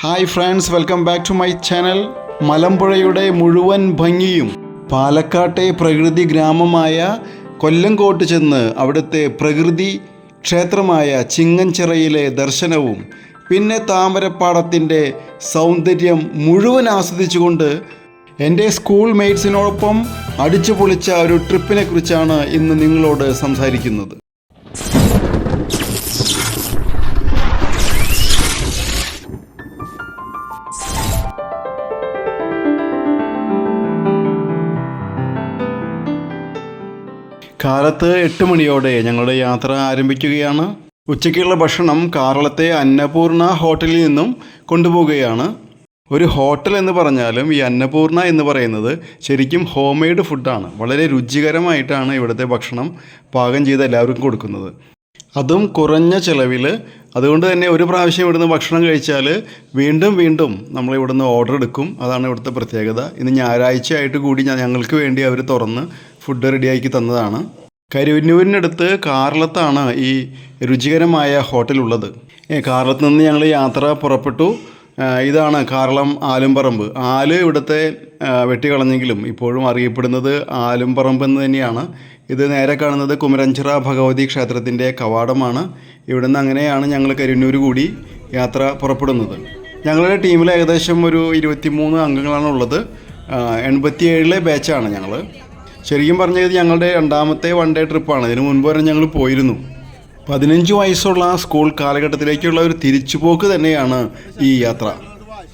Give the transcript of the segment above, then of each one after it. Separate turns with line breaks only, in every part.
Hi friends welcome back to my channel മലമ്പുഴയുടെ മുഴുവൻ ഭംഗിയും പാലക്കാട്ടെ പ്രകൃതി ഗ്രാമമായ കൊല്ലങ്കോട്ട് ചെന്ന് അവിടുത്തെ പ്രകൃതി ക്ഷേത്രമായ ചിങ്ങഞ്ചിറയിലെ ദർശനവും പിന്നെ താമരപ്പാടത്തിന്റെ സൗന്ദര്യം മുഴുവൻ ആസ്വദിച്ചുകൊണ്ട് എന്റെ സ്കൂൾ മേറ്റ്സിനോടൊപ്പം അടിച്ചു പൊളിച്ച ഒരു ട്രിപ്പിനെ കുറിച്ചാണ് ഇന്ന് നിങ്ങളോട് സംസാരിക്കുന്നത്. കാലത്ത് എട്ട് മണിയോടെ ഞങ്ങളുടെ യാത്ര ആരംഭിക്കുകയാണ്. ഉച്ചയ്ക്കുള്ള ഭക്ഷണം കാറളത്തെ അന്നപൂർണ ഹോട്ടലിൽ നിന്നും കൊണ്ടുപോവുകയാണ്. ഒരു ഹോട്ടൽ എന്ന് പറഞ്ഞാലും ഈ അന്നപൂർണ എന്ന് പറയുന്നത് ശരിക്കും ഹോം മെയ്ഡ് ഫുഡാണ്. വളരെ രുചികരമായിട്ടാണ് ഇവിടുത്തെ ഭക്ഷണം പാകം ചെയ്ത് എല്ലാവർക്കും കൊടുക്കുന്നത്. അതും കുറഞ്ഞ ചിലവിൽ അതുകൊണ്ട് തന്നെ ഒരു പ്രാവശ്യം ഇവിടുന്ന് ഭക്ഷണം കഴിച്ചാൽ വീണ്ടും വീണ്ടും നമ്മൾ ഇവിടുന്ന് ഓർഡർ എടുക്കും. അതാണ് ഇവിടുത്തെ പ്രത്യേകത. ഇന്ന് ഞായറാഴ്ച ആയിട്ട് കൂടി ഞങ്ങൾക്ക് വേണ്ടി അവർ തുറന്ന് ഫുഡ് റെഡിയാക്കി തന്നതാണ്. കരുവന്നൂരിനടുത്ത് കാർലത്താണ് ഈ രുചികരമായ ഹോട്ടൽ ഉള്ളത്. ഏ, കാർലത്ത് നിന്ന് ഞങ്ങൾ യാത്ര പുറപ്പെട്ടു. ഇതാണ് കാർളം ആലുംപറമ്പ്. ആൽ ഇവിടുത്തെ വെട്ടിക്കളഞ്ഞെങ്കിലും ഇപ്പോഴും അറിയപ്പെടുന്നത് ആലുംപറമ്പ് എന്ന് തന്നെയാണ്. ഇത് നേരെ കാണുന്നത് കുമരഞ്ചിറ ഭഗവതി ക്ഷേത്രത്തിന്റെ കവാടമാണ്. ഇവിടുന്ന് അങ്ങനെയാണ് ഞങ്ങൾ കരുന്നൂർ കൂടി യാത്ര പുറപ്പെടുന്നത്. ഞങ്ങളുടെ ടീമിൽ ഏകദേശം ഒരു ഇരുപത്തിമൂന്ന് അംഗങ്ങളാണ് ഉള്ളത്. എൺപത്തിയേഴിലെ ബാച്ചാണ് ഞങ്ങൾ ശരിക്കും പറഞ്ഞത് ഞങ്ങളുടെ രണ്ടാമത്തെ വൺ ഡേ ട്രിപ്പാണ് ഇതിനു മുൻപ് വരെ ഞങ്ങൾ പോയിരുന്നു. പതിനഞ്ച് വയസ്സുള്ള ആ സ്കൂൾ കാലഘട്ടത്തിലേക്കുള്ള ഒരു തിരിച്ചുപോക്ക് തന്നെയാണ് ഈ യാത്ര.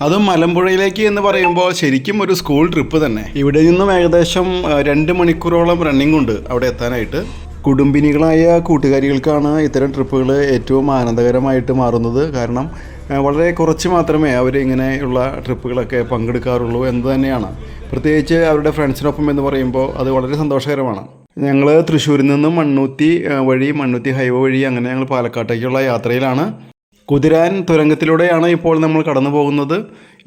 അതും മലമ്പുഴയിലേക്ക് എന്ന് പറയുമ്പോൾ ശരിക്കും ഒരു സ്കൂൾ ട്രിപ്പ് തന്നെ. ഇവിടെ നിന്നും ഏകദേശം രണ്ട് മണിക്കൂറോളം റണ്ണിംഗ് ഉണ്ട് അവിടെ എത്താനായിട്ട്. കുടുംബിനികളായ കൂട്ടുകാരികൾക്കാണ് ഇത്തരം ട്രിപ്പുകൾ ഏറ്റവും ആനന്ദകരമായിട്ട് മാറുന്നത്. കാരണം വളരെ കുറച്ച് മാത്രമേ അവർ ഇങ്ങനെയുള്ള ട്രിപ്പുകളൊക്കെ പങ്കെടുക്കാറുള്ളൂ എന്ന് തന്നെയാണ്. പ്രത്യേകിച്ച് അവരുടെ ഫ്രണ്ട്സിനൊപ്പം എന്ന് പറയുമ്പോൾ അത് വളരെ സന്തോഷകരമാണ്. ഞങ്ങൾ തൃശ്ശൂരിൽ നിന്നും മണ്ണൂത്തി വഴി മണ്ണൂത്തി ഹൈവേ വഴി അങ്ങനെ ഞങ്ങൾ പാലക്കാട്ടേക്കുള്ള യാത്രയിലാണ്. കുതിരാൻ തുരങ്കത്തിലൂടെയാണ് ഇപ്പോൾ നമ്മൾ കടന്നു പോകുന്നത്.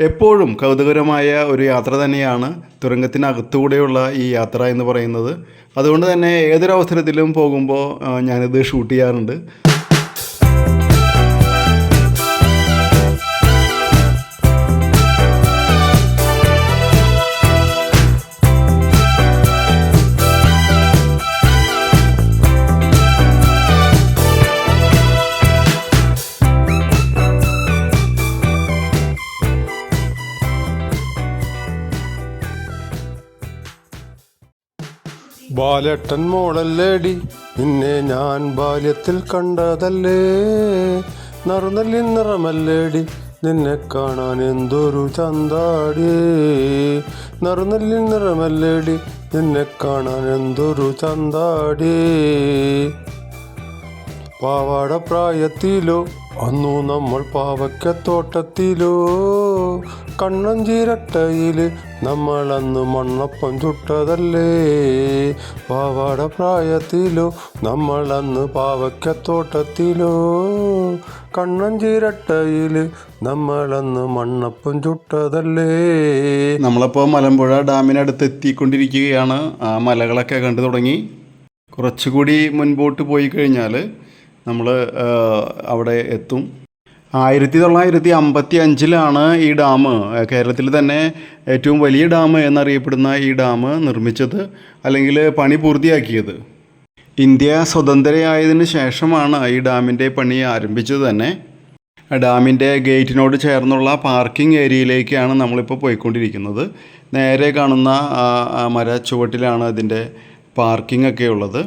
എപ്പോഴും കൗതുകരമായ ഒരു യാത്ര തന്നെയാണ് തുരങ്കത്തിനകത്തുകൂടെയുള്ള ഈ യാത്ര എന്ന് പറയുന്നത്. അതുകൊണ്ട് തന്നെ ഏതൊരവസരത്തിലും പോകുമ്പോൾ ഞാനിത് ഷൂട്ട് ചെയ്യാറുണ്ട്.
ബാലട്ടൻ മോളല്ലേടി നിന്നെ ഞാൻ ബാല്യത്തിൽ കണ്ടതല്ലേ? നറുനല്ലി നിറമല്ലേടി നിന്നെ കാണാൻ എന്തൊരു ചന്താടി? നറുനല്ലി നിറമല്ലേടി നിന്നെ കാണാൻ എന്തൊരു ചന്താടി? പാവാട പ്രായത്തിലോ അന്നു നമ്മൾ പാവക്കത്തോട്ടത്തിലോ കണ്ണഞ്ചിരട്ടയിൽ നമ്മൾ അന്ന് മണ്ണപ്പം ചുട്ടതല്ലേ. പാവാടപ്രായത്തിലോ നമ്മൾ അന്ന് പാവയ്ക്കത്തോട്ടത്തിലോ. കണ്ണഞ്ചിരട്ടയിൽ നമ്മൾ അന്ന് മണ്ണപ്പം ചുട്ടതല്ലേ.
നമ്മളപ്പോൾ മലമ്പുഴ ഡാമിനടുത്ത് എത്തിക്കൊണ്ടിരിക്കുകയാണ്. ആ മലകളൊക്കെ കണ്ടു തുടങ്ങി. കുറച്ചുകൂടി മുൻപോട്ട് പോയി കഴിഞ്ഞാൽ നമ്മൾ അവിടെ എത്തും. ആയിരത്തി തൊള്ളായിരത്തി അമ്പത്തി അഞ്ചിലാണ് ഈ ഡാം കേരളത്തിൽ തന്നെ ഏറ്റവും വലിയ ഡാം എന്നറിയപ്പെടുന്ന ഈ ഡാം നിർമ്മിച്ചത് അല്ലെങ്കിൽ പണി പൂർത്തിയാക്കിയത്. ഇന്ത്യ സ്വതന്ത്രയായതിനു ശേഷമാണ് ഈ ഡാമിന്റെ പണി ആരംഭിച്ചത് തന്നെ. ഡാമിന്റെ ഗേറ്റിനോട് ചേർന്നുള്ള പാർക്കിംഗ് ഏരിയയിലേക്കാണ് നമ്മളിപ്പോൾ പോയിക്കൊണ്ടിരിക്കുന്നത്. നേരെ കാണുന്ന മര ചുവട്ടിലാണ് അതിന്റെ പാർക്കിംഗ് ഒക്കെ ഉള്ളത്.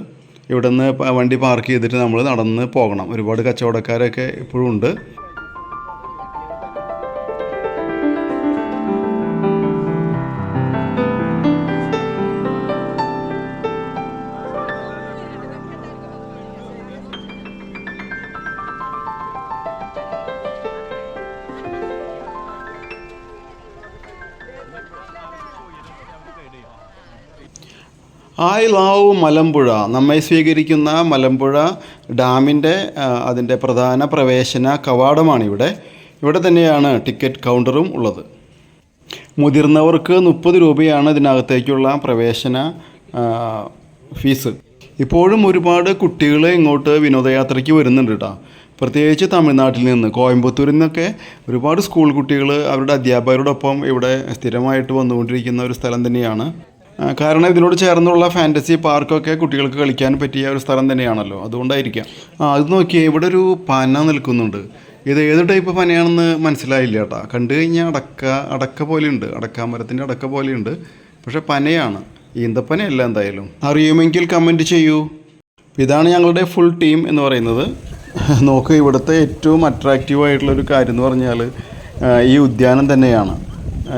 ഇവിടെ നിന്ന് വണ്ടി പാർക്ക് ചെയ്തിട്ട് നമ്മൾ നടന്ന് പോകണം. ഒരുപാട് കച്ചവടക്കാരൊക്കെ ഇപ്പോഴും ഉണ്ട്. I love Malampuzha. നമ്മെ സ്വീകരിക്കുന്ന മലമ്പുഴ ഡാമിന്റെ അതിന്റെ പ്രധാന പ്രവേശന കവാടമാണ് ഇവിടെ തന്നെയാണ് ടിക്കറ്റ് കൗണ്ടറും ഉള്ളത്. മുതിർന്നവർക്ക് മുപ്പത് രൂപയാണ് ഇതിനകത്തേക്കുള്ള പ്രവേശന ഫീസ്. ഇപ്പോഴും ഒരുപാട് കുട്ടികൾ ഇങ്ങോട്ട് വിനോദയാത്രയ്ക്ക് വരുന്നുണ്ട് കേട്ടോ പ്രത്യേകിച്ച് തമിഴ്നാട്ടിൽ നിന്ന്. കോയമ്പത്തൂരിൽ നിന്നൊക്കെ ഒരുപാട് സ്കൂൾ കുട്ടികൾ അവരുടെ അധ്യാപകരോടൊപ്പം ഇവിടെ സ്ഥിരമായിട്ട് വന്നുകൊണ്ടിരിക്കുന്ന ഒരു സ്ഥലം തന്നെയാണ്. കാരണം ഇതിനോട് ചേർന്നുള്ള ഫാന്റസി പാർക്കൊക്കെ കുട്ടികൾക്ക് കളിക്കാൻ പറ്റിയ ഒരു സ്ഥലം തന്നെയാണല്ലോ. അതുകൊണ്ടായിരിക്കാം. ആ അത് നോക്കിയേ ഇവിടെ ഒരു പന നിൽക്കുന്നുണ്ട്. ഇത് ഏത് ടൈപ്പ് പനയാണെന്ന് മനസ്സിലായില്ല കേട്ടോ. കണ്ടു കഴിഞ്ഞാൽ അടക്ക അടക്ക പോലെയുണ്ട്. അടക്കാമരത്തിന്റെ അടക്ക പോലെയുണ്ട്. പക്ഷേ പനയാണ്. ഈന്തപ്പനയല്ല എന്തായാലും. അറിയുമെങ്കിൽ കമന്റ് ചെയ്യൂ. ഇതാണ് ഞങ്ങളുടെ ഫുൾ ടീം എന്ന് പറയുന്നത്. നോക്ക് ഇവിടുത്തെ ഏറ്റവും അട്രാക്റ്റീവ് ആയിട്ടുള്ളൊരു കാര്യം എന്ന് പറഞ്ഞാൽ ഈ ഉദ്യാനം തന്നെയാണ്.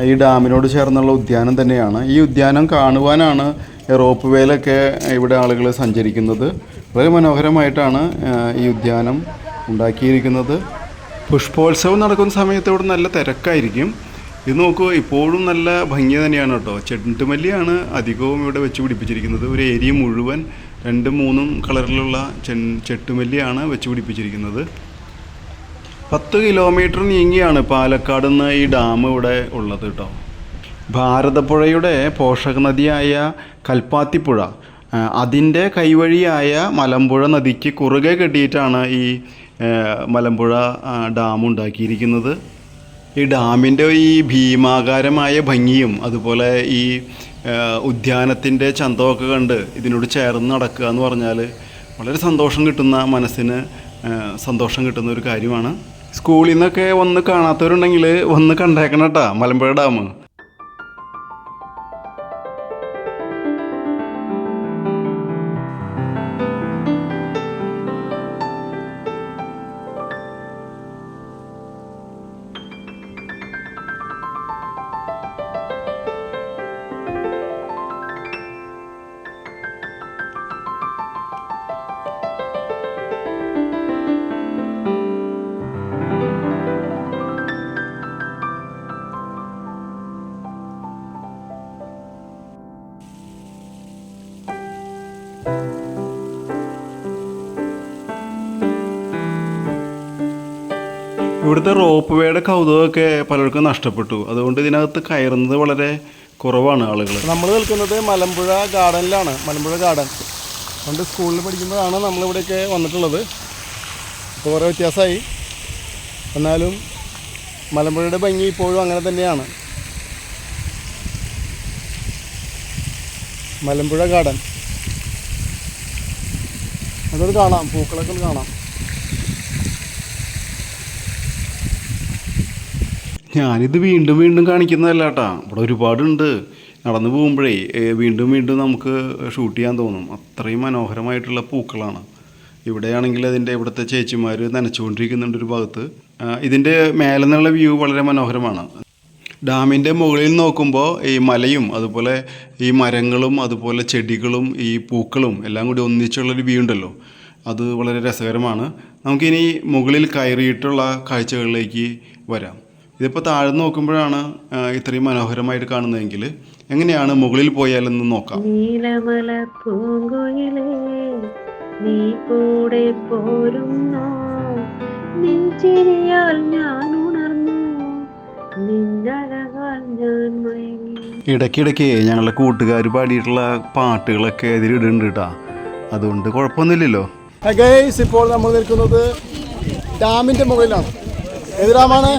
ഈ ഡാമിനോട് ചേർന്നുള്ള ഉദ്യാനം തന്നെയാണ്. ഈ ഉദ്യാനം കാണുവാനാണ് റോപ്പ് വേലൊക്കെ ഇവിടെ ആളുകൾ സഞ്ചരിക്കുന്നത്. വളരെ മനോഹരമായിട്ടാണ് ഈ ഉദ്യാനം ഉണ്ടാക്കിയിരിക്കുന്നത്. പുഷ്പോത്സവം നടക്കുന്ന സമയത്ത് ഇവിടെ നല്ല തിരക്കായിരിക്കും. ഇത് നോക്കൂ ഇപ്പോഴും നല്ല ഭംഗി തന്നെയാണ് കേട്ടോ. ചെണ്ടുമല്ലിയാണ് അധികവും ഇവിടെ വെച്ച് പിടിപ്പിച്ചിരിക്കുന്നത്. ഒരു ഏരിയ മുഴുവൻ രണ്ടും മൂന്നും കളറിലുള്ള ചെ ചെട്ടുമല്ലിയാണ് വെച്ച് പിടിപ്പിച്ചിരിക്കുന്നത്. പത്ത് കിലോമീറ്റർ നീങ്ങിയാണ് പാലക്കാട് നിന്ന് ഈ ഡാം ഇവിടെ ഉള്ളത് കേട്ടോ ഭാരതപ്പുഴയുടെ പോഷക നദിയായ കൽപ്പാത്തിപ്പുഴ അതിന്റെ കൈവഴിയായ മലമ്പുഴ നദിക്ക് കുറുകെ കെട്ടിയിട്ടാണ് ഈ മലമ്പുഴ ഡാം ഉണ്ടാക്കിയിരിക്കുന്നത്. ഈ ഡാമിന്റെ ഈ ഭീമാകാരമായ ഭംഗിയും അതുപോലെ ഈ ഉദ്യാനത്തിന്റെ ചന്തമൊക്കെ കണ്ട് ഇതിനോട് ചേർന്ന് നടക്കുക എന്ന് പറഞ്ഞാൽ വളരെ സന്തോഷം കിട്ടുന്ന മനസ്സിന് സന്തോഷം കിട്ടുന്ന ഒരു കാര്യമാണ്. സ്കൂളിൽ നിന്നൊക്കെ വന്ന് കാണാത്തവരുണ്ടെങ്കിൽ വന്ന് കണ്ടേക്കണം കേട്ടോ മലമ്പുഴ ഡാം. ഇവിടുത്തെ റോപ്പ് വേയുടെ കൗതുകമൊക്കെ പലർക്കും നഷ്ടപ്പെട്ടു. അതുകൊണ്ട് ഇതിനകത്ത് കയറുന്നത് വളരെ കുറവാണ് ആളുകൾ
നമ്മൾ നിൽക്കുന്നത് മലമ്പുഴ ഗാർഡനിലാണ്. മലമ്പുഴ ഗാർഡൻ. പണ്ട് സ്കൂളിൽ പഠിക്കുമ്പോഴാണ് നമ്മളിവിടെയൊക്കെ വന്നിട്ടുള്ളത്. ഇപ്പോൾ കുറേ വ്യത്യാസമായി. എന്നാലും മലമ്പുഴയുടെ ഭംഗി ഇപ്പോഴും അങ്ങനെ തന്നെയാണ്. മലമ്പുഴ ഗാർഡൻ. അതൊരു കാണാം. പൂക്കളൊക്കെ കാണാം.
ഞാനിത് വീണ്ടും വീണ്ടും കാണിക്കുന്നതല്ല കേട്ടാ ഇവിടെ ഒരുപാടുണ്ട്. നടന്നു പോകുമ്പോഴേ വീണ്ടും വീണ്ടും നമുക്ക് ഷൂട്ട് ചെയ്യാൻ തോന്നും. അത്രയും മനോഹരമായിട്ടുള്ള പൂക്കളാണ്. ഇവിടെയാണെങ്കിൽ അതിന്റെ ഇവിടുത്തെ ചേച്ചിമാർ നനച്ചുകൊണ്ടിരിക്കുന്നുണ്ട് ഒരു ഭാഗത്ത്. ഇതിന്റെ മേലെ നിന്നുള്ള വ്യൂ വളരെ മനോഹരമാണ്. ഡാമിന്റെ മുകളിൽ നോക്കുമ്പോൾ ഈ മലയും അതുപോലെ ഈ മരങ്ങളും അതുപോലെ ചെടികളും ഈ പൂക്കളും എല്ലാം കൂടി ഒന്നിച്ചുള്ളൊരു വ്യൂ ഉണ്ടല്ലോ. അത് വളരെ രസകരമാണ്. നമുക്കിനി മുകളിൽ കയറിയിട്ടുള്ള കാഴ്ചകളിലേക്ക് വരാം. ഇതിപ്പോൾ താഴ്ന്നു നോക്കുമ്പോഴാണ് ഇത്രയും മനോഹരമായിട്ട് കാണുന്നതെങ്കിൽ എങ്ങനെയാണ് മുകളിൽ പോയാലെന്ന് നോക്കാം.
നീലമല പൂങ്കുയിലേ നീ കൂടെ പോരുന്നോ. ഞാൻ ഉണർന്നു. നിന്നഴകാൽ ഞാൻ മയങ്ങി.
ഇടയ്ക്കിടയ്ക്ക് ഞങ്ങളുടെ കൂട്ടുകാർ പാടിയിട്ടുള്ള പാട്ടുകളൊക്കെ ഇതിലിടുന്നുണ്ട് കേട്ടോ അതുകൊണ്ട് കുഴപ്പമൊന്നുമില്ലല്ലോ.
ഇപ്പോൾ നമ്മൾ നിൽക്കുന്നത് ഡാമിന്റെ മുകളിലാണ്. ഏത് ഡാമാണ്?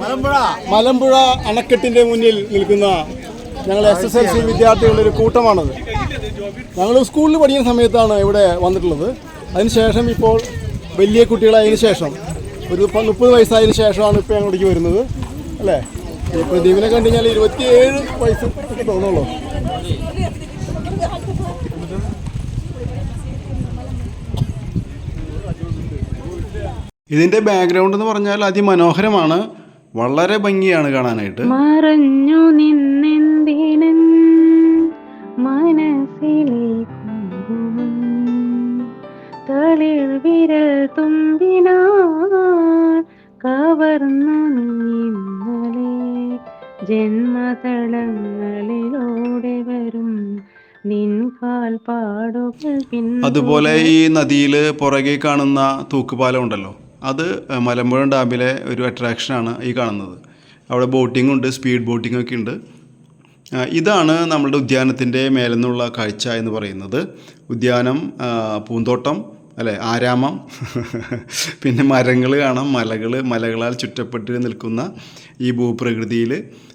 മലമ്പുഴ. മലമ്പുഴ അണക്കെട്ടിന്റെ മുന്നിൽ നിൽക്കുന്ന ഞങ്ങൾ എസ് എസ് എൽ സി വിദ്യാർത്ഥികളുടെ ഒരു കൂട്ടമാണത്. ഞങ്ങൾ സ്കൂളിൽ പഠിക്കുന്ന സമയത്താണ് ഇവിടെ വന്നിട്ടുള്ളത്. അതിനുശേഷം ഇപ്പോൾ വലിയ കുട്ടികളായതിനു ശേഷം ഒരു മുപ്പത് വയസ്സായതിനു ശേഷമാണ് ഇപ്പോൾ ഞങ്ങളിലേക്ക് വരുന്നത്. അല്ലേ? പ്രദീപിനെ കണ്ടു കഴിഞ്ഞാൽ ഇരുപത്തിയേഴ് വയസ്സ് തോന്നുള്ളൂ
ഇതിന്റെ ബാക്ക്ഗ്രൗണ്ട് എന്ന് പറഞ്ഞാൽ അതിമനോഹരമാണ്. വളരെ ഭംഗിയാണ് കാണാനായിട്ട്.
മറഞ്ഞു മനസ്സിലെ തളിർ വിരൽ തുമ്പിനാ കവർന്നു ജന്മതളങ്ങളിലൂടെ വരും
അതുപോലെ ഈ നദിയിൽ പുറകെ കാണുന്ന തൂക്കുപാലം ഉണ്ടല്ലോ. അത് മലമ്പുഴ ഡാമിലെ ഒരു അട്രാക്ഷനാണ് ഈ കാണുന്നത്. അവിടെ ബോട്ടിംഗ് ഉണ്ട് സ്പീഡ് ബോട്ടിംഗ് ഒക്കെ ഉണ്ട്. ഇതാണ് നമ്മളുടെ ഉദ്യാനത്തിന്റെ മേലെന്നുള്ള കാഴ്ച എന്ന് പറയുന്നത്. ഉദ്യാനം പൂന്തോട്ടം അല്ലേ ആരാമം പിന്നെ മരങ്ങൾ കാണാം മലകൾ മലകളാൽ ചുറ്റപ്പെട്ട് നിൽക്കുന്ന ഈ ഭൂപ്രകൃതിയിൽ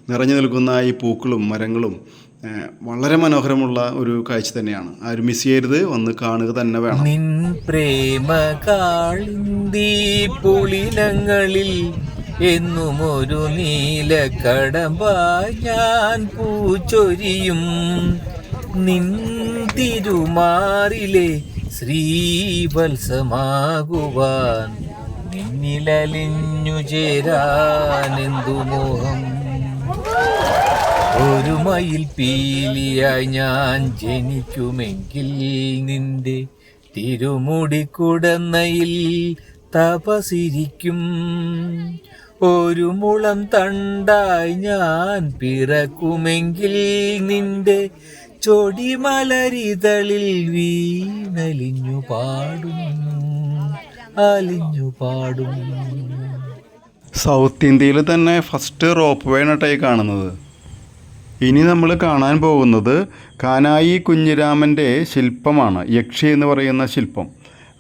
നിറഞ്ഞു നിൽക്കുന്ന ഈ പൂക്കളും മരങ്ങളും വളരെ മനോഹരമുള്ള ഒരു കാഴ്ച തന്നെയാണ്. ആരും മിസ് ചെയ്യരുത്. വന്ന് കാണുക തന്നെ വേണം.
നിൻ പ്രേമ കാളിന്തി പുളിനങ്ങളിൽ എന്നും ഒരു നീല കടമ്പ ഞാൻ പൂച്ചൊരിയും. നിൻ തിരുമാറിലെ ശ്രീവത്സമാകുവാൻ നിന്നിലലിഞ്ഞു ചേരാനെന്തു മോഹം. ഒരു മയിൽ പീലിയായി ഞാൻ ജനിക്കുമെങ്കിൽ നിന്റെ തിരുമുടി കുടന്നയിൽ തപസിരിക്കും. ഒരു മുളം തണ്ടായി ഞാൻ പിറക്കുമെങ്കിൽ നിന്റെ ചൊടിമലരിതളിൽ വീണലിഞ്ഞു പാടും അലിഞ്ഞു പാടും
സൗത്ത് ഇന്ത്യയിൽ തന്നെ ഫസ്റ്റ് റോപ്പ് വേണട്ടായി കാണുന്നത്. ഇനി നമ്മൾ കാണാൻ പോകുന്നത് കാനായി കുഞ്ഞിരാമന്റെ ശില്പമാണ് യക്ഷി എന്ന് പറയുന്ന ശില്പം.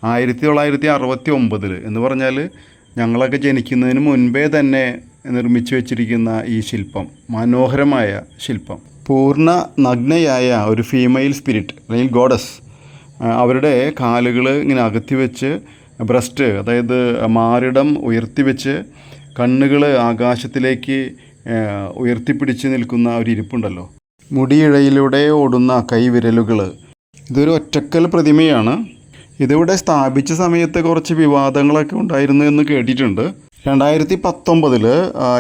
ആയിരത്തി തൊള്ളായിരത്തി അറുപത്തി ഒമ്പതിൽ എന്ന് പറഞ്ഞാൽ ഞങ്ങളൊക്കെ ജനിക്കുന്നതിന് മുൻപേ തന്നെ നിർമ്മിച്ചു വെച്ചിരിക്കുന്ന ഈ ശില്പം മനോഹരമായ ശില്പം. പൂർണ നഗ്നയായ ഒരു ഫീമെയിൽ സ്പിരിറ്റ് അല്ലെങ്കിൽ ഗോഡസ് അവരുടെ കാലുകൾ ഇങ്ങനെ അകത്തി വെച്ച് ബ്രസ്റ്റ് അതായത് മാറിടം ഉയർത്തി വെച്ച് കണ്ണുകൾ ആകാശത്തിലേക്ക് ഉയർത്തിപ്പിടിച്ച് നിൽക്കുന്ന ഒരു ഇരിപ്പുണ്ടല്ലോ. മുടിയിഴയിലൂടെ ഓടുന്ന കൈവിരലുകൾ ഇതൊരു ഒറ്റക്കൽ പ്രതിമയാണ്. ഇതിവിടെ സ്ഥാപിച്ച സമയത്ത് കുറച്ച് വിവാദങ്ങളൊക്കെ ഉണ്ടായിരുന്നു എന്ന് കേട്ടിട്ടുണ്ട്. രണ്ടായിരത്തി പത്തൊമ്പതിൽ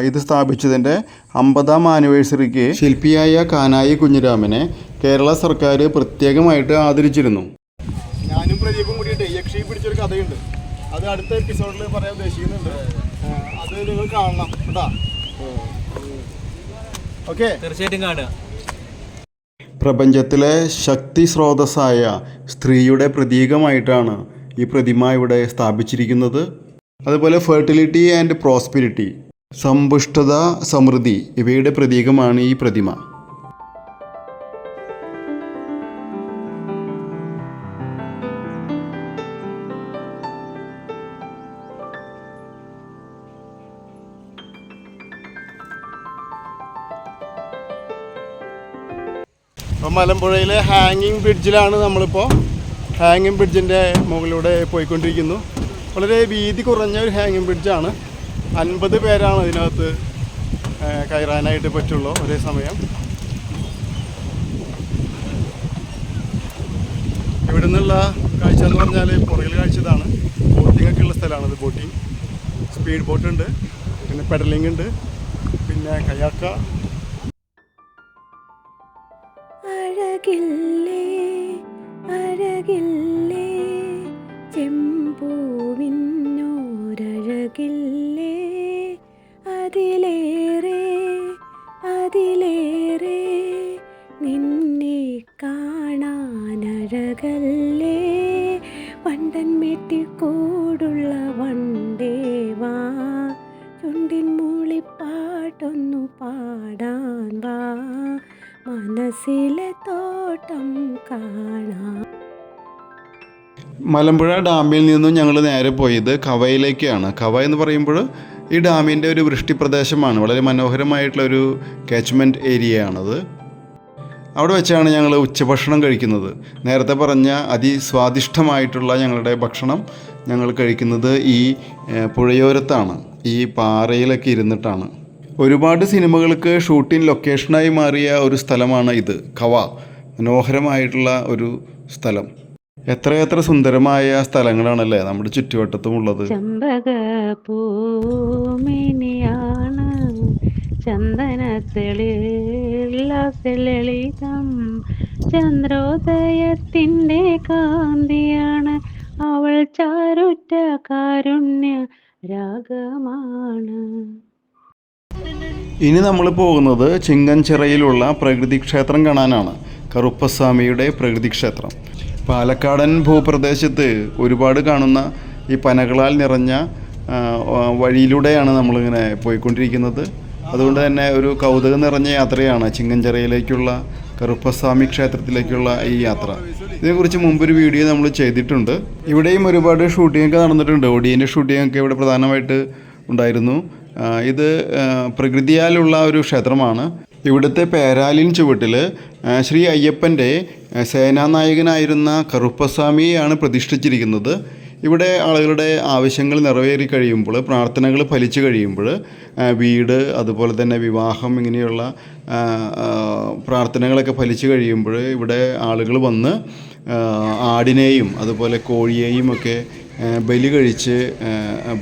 ഇത് സ്ഥാപിച്ചതിന്റെ അമ്പതാം ആനിവേഴ്സറിക്ക് ശില്പിയായ കാനായി കുഞ്ഞിരാമനെ കേരള സർക്കാർ പ്രത്യേകമായിട്ട് ആദരിച്ചിരുന്നു.
ഞാനും പ്രദീപും കൂടിയിട്ട് യക്ഷി പിടിച്ചൊരു കഥയുണ്ട്. അത് അടുത്ത എപ്പിസോഡിൽ പറയാൻ ഉദ്ദേശിക്കുന്നുണ്ട്. അത് നിങ്ങൾ കാണണം. കേട്ടാ. ഓക്കെ.
തീർച്ചയായിട്ടും കാണുക.
പ്രപഞ്ചത്തിലെ ശക്തി സ്രോതസ്സായ സ്ത്രീയുടെ പ്രതീകമായിട്ടാണ് ഈ പ്രതിമ ഇവിടെ സ്ഥാപിച്ചിരിക്കുന്നത്. അതുപോലെ ഫെർട്ടിലിറ്റി ആൻഡ് പ്രോസ്പിരിറ്റി സമ്പുഷ്ടത സമൃദ്ധി ഇവയുടെ പ്രതീകമാണ് ഈ പ്രതിമ.
മലമ്പുഴയിലെ ഹാങ്ങിങ് ബ്രിഡ്ജിലാണ് നമ്മളിപ്പോൾ ഹാങ്ങിങ് ബ്രിഡ്ജിന്റെ മുകളിലൂടെ പോയിക്കൊണ്ടിരിക്കുന്നു. വളരെ വീതി കുറഞ്ഞ ഒരു ഹാങ്ങിങ് ബ്രിഡ്ജാണ്. അൻപത് പേരാണ് ഇതിനകത്ത് കയറാനായിട്ട് പറ്റുള്ളൂ ഒരേ സമയം. ഇവിടെ നിന്നുള്ള കാഴ്ച എന്ന് പറഞ്ഞാൽ പുറകിൽ കാഴ്ച ഇതാണ് ബോട്ടിംഗ് ഒക്കെ ഉള്ള സ്ഥലമാണിത് ബോട്ടിംഗ് സ്പീഡ് ബോട്ടുണ്ട് പിന്നെ പെഡലിംഗ് ഉണ്ട്. പിന്നെ കയാക്ക.
അഴകില്ലേ അഴകില്ലേ ചെമ്പൂവിന്നോരഴകില്ലേ അതിലേറെ അതിലേറെ നിന്നെ കാണാനഴകല്ലേ. വണ്ടൻ മേട്ടിൽ കൂടുള്ള വണ്ടേവാ ചുണ്ടിൻ മൂളിപ്പാട്ടൊന്നു പാടാൻ വാ. മനസ്സിലെ തോട്ടം കാണാം.
മലമ്പുഴ ഡാമിൽ നിന്നും ഞങ്ങൾ നേരെ പോയത് കവയിലേക്കാണ്. കവ എന്ന് പറയുമ്പോൾ ഈ ഡാമിന്റെ ഒരു വൃഷ്ടിപ്രദേശമാണ്. വളരെ മനോഹരമായിട്ടുള്ള ഒരു കാച്ച്മെന്റ് ഏരിയയാണത് അവിടെ വെച്ചാണ് ഞങ്ങൾ ഉച്ചഭക്ഷണം കഴിക്കുന്നത്. നേരത്തെ പറഞ്ഞ അതിസ്വാദിഷ്ടമായിട്ടുള്ള ഞങ്ങളുടെ ഭക്ഷണം ഞങ്ങൾ കഴിക്കുന്നത് ഈ പുഴയോരത്താണ്. ഈ പാറയിലൊക്കെ ഇരുന്നിട്ടാണ്. ഒരുപാട് സിനിമകൾക്ക് ഷൂട്ടിംഗ് ലൊക്കേഷനായി മാറിയ ഒരു സ്ഥലമാണ് ഇത്. കവ മനോഹരമായിട്ടുള്ള ഒരു സ്ഥലം. എത്രയെത്ര സുന്ദരമായ സ്ഥലങ്ങളാണല്ലേ നമ്മുടെ ചുറ്റുവട്ടത്തും
ഉള്ളത് പൂമിനിയാണ് ചന്ദനത്തെളിളിതം ചന്ദ്രോദയത്തിന്റെ കാന്തിയാണ് അവൾ ചാരുറ്റ കാരുണ്യ രാഗമാണ്.
ഇനി നമ്മൾ പോകുന്നത് ചിങ്ങൻചിറയിലുള്ള പ്രകൃതി ക്ഷേത്രം കാണാനാണ്. കറുപ്പസ്വാമിയുടെ പ്രകൃതി ക്ഷേത്രം. പാലക്കാടൻ ഭൂപ്രദേശത്ത് ഒരുപാട് കാണുന്ന ഈ പനകളാൽ നിറഞ്ഞ വഴിയിലൂടെയാണ് നമ്മളിങ്ങനെ പോയിക്കൊണ്ടിരിക്കുന്നത്. അതുകൊണ്ട് തന്നെ ഒരു കൗതുകം നിറഞ്ഞ യാത്രയാണ് ചിങ്ങഞ്ചിറയിലേക്കുള്ള കറുപ്പസ്വാമി ക്ഷേത്രത്തിലേക്കുള്ള ഈ യാത്ര. ഇതിനെക്കുറിച്ച് മുമ്പൊരു വീഡിയോ നമ്മൾ ചെയ്തിട്ടുണ്ട്. ഇവിടെയും ഒരുപാട് ഷൂട്ടിംഗ് ഒക്കെ നടന്നിട്ടുണ്ട്. ഒടിയന്റെ ഷൂട്ടിംഗ് ഒക്കെ ഇവിടെ പ്രധാനമായിട്ട് ഉണ്ടായിരുന്നു. ഇത് പ്രകൃതിയാലുള്ള ഒരു ക്ഷേത്രമാണ്. ഇവിടുത്തെ പേരാലിൻ ചുവട്ടിൽ ശ്രീ അയ്യപ്പന്റെ സേനാനായകനായിരുന്ന കറുപ്പസ്വാമിയെയാണ് പ്രതിഷ്ഠിച്ചിരിക്കുന്നത്. ഇവിടെ ആളുകളുടെ ആവശ്യങ്ങൾ നിറവേറി കഴിയുമ്പോൾ പ്രാർത്ഥനകൾ ഫലിച്ചു കഴിയുമ്പോൾ വീട് അതുപോലെ തന്നെ വിവാഹം ഇങ്ങനെയുള്ള പ്രാർത്ഥനകളൊക്കെ ഫലിച്ചു കഴിയുമ്പോൾ ഇവിടെ ആളുകൾ വന്ന് ആടിനെയും അതുപോലെ കോഴിയെയും ഒക്കെ ബലി കഴിച്ച്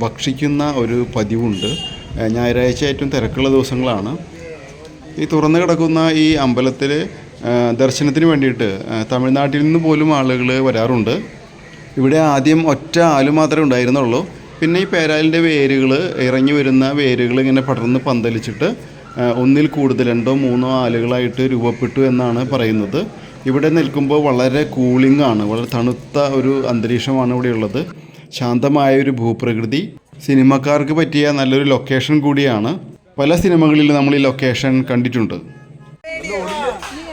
ഭക്ഷിക്കുന്ന ഒരു പതിവുണ്ട്. ഞായറാഴ്ച ഏറ്റവും തിരക്കുള്ള ദിവസങ്ങളാണ്. ഈ തുറന്നു കിടക്കുന്ന ഈ അമ്പലത്തിൽ ദർശനത്തിന് വേണ്ടിയിട്ട് തമിഴ്നാട്ടിൽ നിന്ന് പോലും ആളുകൾ വരാറുണ്ട്. ഇവിടെ ആദ്യം ഒറ്റ ആൽ മാത്രമേ ഉണ്ടായിരുന്നുള്ളൂ. പിന്നെ ഈ പേരാലിന്റെ വേരുകൾ ഇറങ്ങി വരുന്ന വേരുകൾ ഇങ്ങനെ പടർന്ന് പന്തലിച്ചിട്ട് ഒന്നിൽ കൂടുതൽ രണ്ടോ മൂന്നോ ആലുകളായിട്ട് രൂപപ്പെട്ടു എന്നാണ് പറയുന്നത്. ഇവിടെ നിൽക്കുമ്പോൾ വളരെ കൂളിംഗ് ആണ് വളരെ തണുത്ത ഒരു അന്തരീക്ഷമാണ് ഇവിടെയുള്ളത് ശാന്തമായ ഒരു ഭൂപ്രകൃതി. സിനിമക്കാർക്ക് പറ്റിയ നല്ലൊരു ലൊക്കേഷൻ കൂടിയാണ് പല സിനിമകളിൽ നമ്മൾ ഈ ലൊക്കേഷൻ കണ്ടിട്ടുണ്ട്.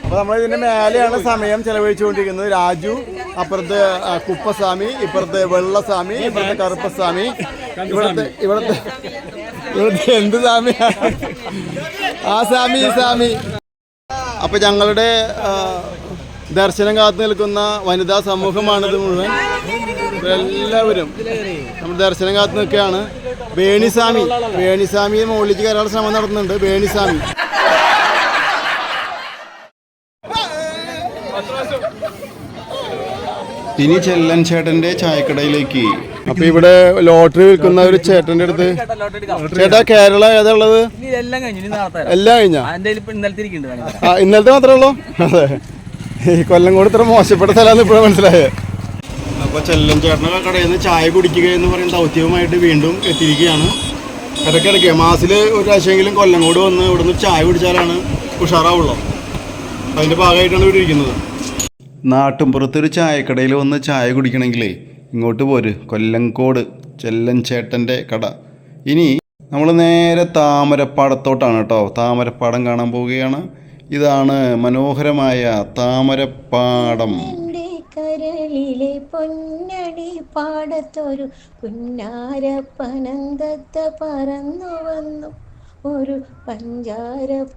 അപ്പോൾ നമ്മൾ ഇതിന്റെ മേലെയാണ് സമയം ചെലവഴിച്ചുകൊണ്ടിരിക്കുന്നത്. രാജു അപ്പുറത്ത് കുപ്പസ്വാമി ഇപ്പുറത്ത് വെള്ളസ്വാമി ഇപ്പുറത്തെ കറുപ്പസ്വാമി. ഇവിടുത്തെ ഇവിടുത്തെ ഇവിടുത്തെ എന്ത് സ്വാമിയാണ് ആ സ്വാമി ഈ സ്വാമി. അപ്പൊ ഞങ്ങളുടെ ദർശനം കാത്തു നിൽക്കുന്ന വനിതാ സമൂഹമാണിത് മുഴുവൻ. എല്ലാവരും നമ്മൾ ദർശനം കാത്തു നിൽക്കുകയാണ് വേണിസ്വാമി. വേണിസ്വാമി മുകളിലേക്ക് കയറാനുള്ള ശ്രമം നടത്തുന്നുണ്ട്. വേണിസ്വാമി.
ഇനി ചെല്ലൻ ചേട്ടന്റെ ചായക്കടയിലേക്ക്.
അപ്പൊ ഇവിടെ ലോട്ടറി വിൽക്കുന്ന ഒരു ചേട്ടന്റെ അടുത്ത്. ചേട്ടാ കേരള ഏതാ ഉള്ളത്?
എല്ലാം കഴിഞ്ഞ? ഇന്നലത്തെ
മാത്രമേ ഉള്ളൂ? അതെ. ഈ കൊല്ലം കൂടി ഇത്ര മോശപ്പെട്ട സ്ഥലമാണ് ഇപ്പോഴും മനസ്സിലായേ.
അപ്പോൾ ചെല്ലൻ ചേട്ടന്റെ കടയിൽ നിന്ന് ചായ കുടിക്കുക എന്ന് പറയുന്ന ദൗത്യവുമായിട്ട് വീണ്ടും എത്തിയിരിക്കുകയാണ്. ഇടയ്ക്കിടയ്ക്ക് മാസിൽ ഒരു പ്രാവശ്യമെങ്കിലും കൊല്ലങ്കോട് വന്ന് ഇവിടെ നിന്ന് ചായ കുടിച്ചാലാണ് ഉഷാറാവുള്ളൂ. അതിന്റെ ഭാഗമായിട്ടാണ് ഇവിടെ ഇരിക്കുന്നത്. നാട്ടുംപുറത്തൊരു ചായക്കടയിൽ വന്ന് ചായ കുടിക്കണമെങ്കിലേ ഇങ്ങോട്ട് പോര്. കൊല്ലങ്കോട് ചേട്ടന്റെ കട. ഇനി നമ്മൾ നേരെ താമരപ്പാടത്തോട്ടാണ് കേട്ടോ. താമരപ്പാടം കാണാൻ പോവുകയാണ്. ഇതാണ് മനോഹരമായ താമരപ്പാടം.
കരളിലെ പൊന്നടി പാടത്തൊരു പുന്നാരപ്പനന്തത്ത പറന്നു വന്നു ഒരു പഞ്ചാരപ്പനന്തത്ത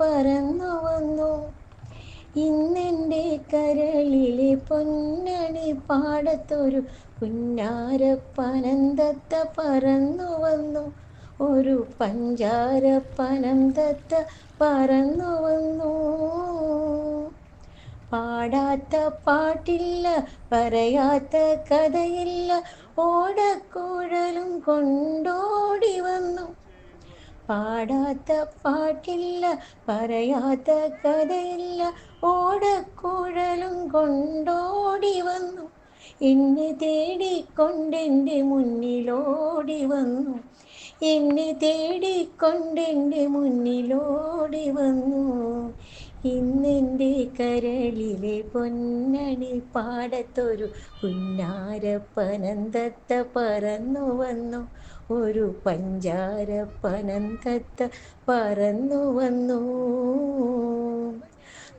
പറന്നു വന്നു ഇന്നെന്റെ കരളിലെ പൊന്നണി പാടത്തൊരു പുന്നാരപ്പനന്തത്ത പറന്നു വന്നു ഒരു പഞ്ചാരപ്പനന്തത്ത പറന്നു വന്നു പാടാത്ത പാട്ടില്ല പറയാത്ത കഥയില്ല. ഓടക്കൂഴലും കൊണ്ടോടി വന്നു. പാടാത്ത പാട്ടില്ല പറയാത്ത കഥയില്ല. ഓടക്കൂഴലും കൊണ്ടോടി വന്നു. എന്നെ തേടിക്കൊണ്ടെന്റെ മുന്നിലോടി വന്നു. എന്നെ തേടിക്കൊണ്ടെന്റെ മുന്നിലോടി വന്നു. ഇന്നെന്റെ കരളിലെ പൊന്നണി പാടത്തൊരു കുഞ്ഞാരപ്പനന്തത്ത പറന്നു വന്നു. ഒരു പഞ്ചാരപ്പനന്തത്ത പറന്നു വന്നു.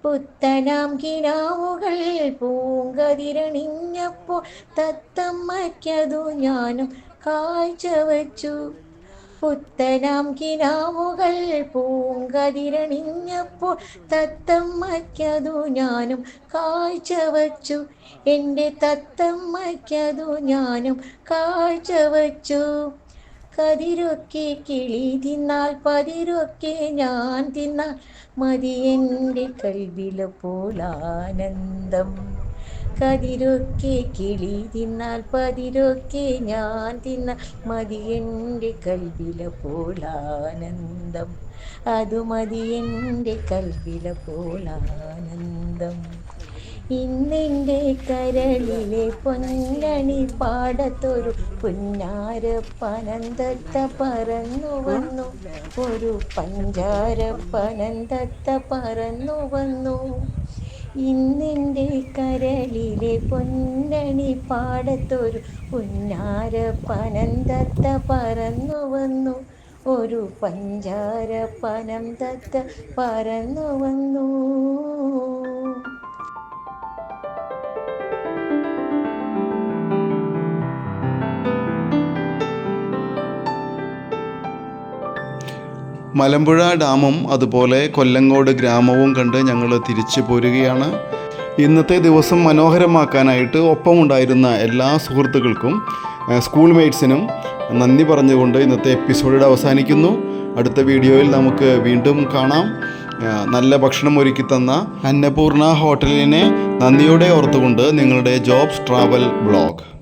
പുത്തനാം കിനാവുകൾ പൂങ്കതിരണിഞ്ഞപ്പോൾ തത്തമ്മയ്ക്കതു ഞാനും കാഴ്ച വച്ചു പുത്തനാം കിനാവുകൾ പൂങ്കതിരണിഞ്ഞപ്പോൾ തത്തമ്മയ്ക്കതു ഞാനും കാഴ്ച വച്ചു. എന്റെ തത്തമ്മയ്ക്കതു ഞാനും കാഴ്ച വച്ചു. കതിരൊക്കെ കിളി തിന്നാൽ പതിരൊക്കെ ഞാൻ തിന്നാൽ മതി എന്റെ കൽവില പോലാനന്ദം. കതിരൊക്കെ കിളി തിന്നാൽ പതിരൊക്കെ ഞാൻ തിന്ന മതി എന്റെ കൽവില പോലാനന്ദം. അതു മതി എന്റെ കൽവില പോലാനന്ദം. ഇന്നെന്റെ കരളിലെ പൊന്നണി പാടത്തൊരു പുന്നാരപ്പനന്തത്ത പറന്നു വന്നു. ഒരു പഞ്ചാര പനന്തത്ത പറന്നു വന്നു. ഇന്നെന്റെ കരളിലെ പൊന്നണി പാടത്തൊരു പുന്നാരപ്പനന്തത്ത പറന്നു വന്നു. ഒരു പഞ്ചാര പനം തത്ത പറന്നു വന്നു.
മലമ്പുഴ ഡാമും അതുപോലെ കൊല്ലങ്കോട് ഗ്രാമവും കണ്ട് ഞങ്ങൾ തിരിച്ചു പോരുകയാണ്. ഇന്നത്തെ ദിവസം മനോഹരമാക്കാനായിട്ട് ഒപ്പമുണ്ടായിരുന്ന എല്ലാ സുഹൃത്തുക്കൾക്കും സ്കൂൾ മേറ്റ്സിനും നന്ദി പറഞ്ഞുകൊണ്ട് ഇന്നത്തെ എപ്പിസോഡ് അവസാനിക്കുന്നു. അടുത്ത വീഡിയോയിൽ നമുക്ക് വീണ്ടും കാണാം. നല്ല ഭക്ഷണം ഒരുക്കി തന്ന അന്നപൂർണ ഹോട്ടലിനെ നന്ദിയോടെ ഓർത്തുകൊണ്ട് നിങ്ങളുടെ ജോബ്സ് ട്രാവൽ ബ്ലോഗ്